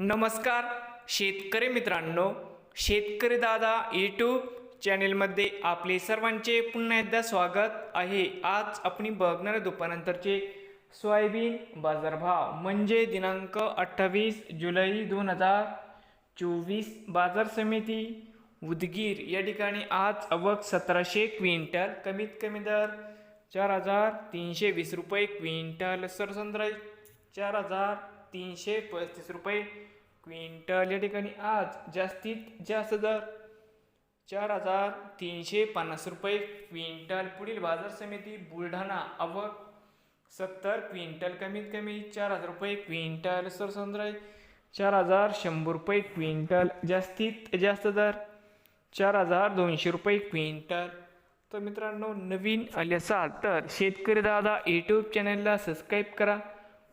नमस्कार शेतकरी मित्रांनो शेतकरी दादा यूट्यूब चॅनेलमध्ये आपले सर्वांचे पुन्हा एकदा स्वागत आहे. आज आपण बघणार दुपारनंतरचे सोयाबीन बाजारभाव. म्हणजे दिनांक अठ्ठावीस जुलै दोन हजार चोवीस बाजार समिती उदगीर. या ठिकाणी आज अवक सतराशे क्विंटल कमीत कमी दर चार हजार तीनशे वीस रुपये क्विंटल. सरसंद्र चार हजार तीनशे पस्तीस रुपये. क्विंटल या ठिकाणी आज जास्तीत जास्त दर चार हजार तीनशे पन्नास रुपये. क्विंटल पुढील बाजार समिती बुलढाणा अवक सत्तर. क्विंटल कमीत कमी चार हजार रुपये. क्विंटल सरसंद्र चार हजार शंभर रुपये. क्विंटल जास्तीत जास्त दर चार हजार दोनशे रुपये. क्विंटल. तर मित्रांनो नवीन आले असाल तर शेतकरी दादा यूट्यूब चॅनलला सबस्क्राईब करा.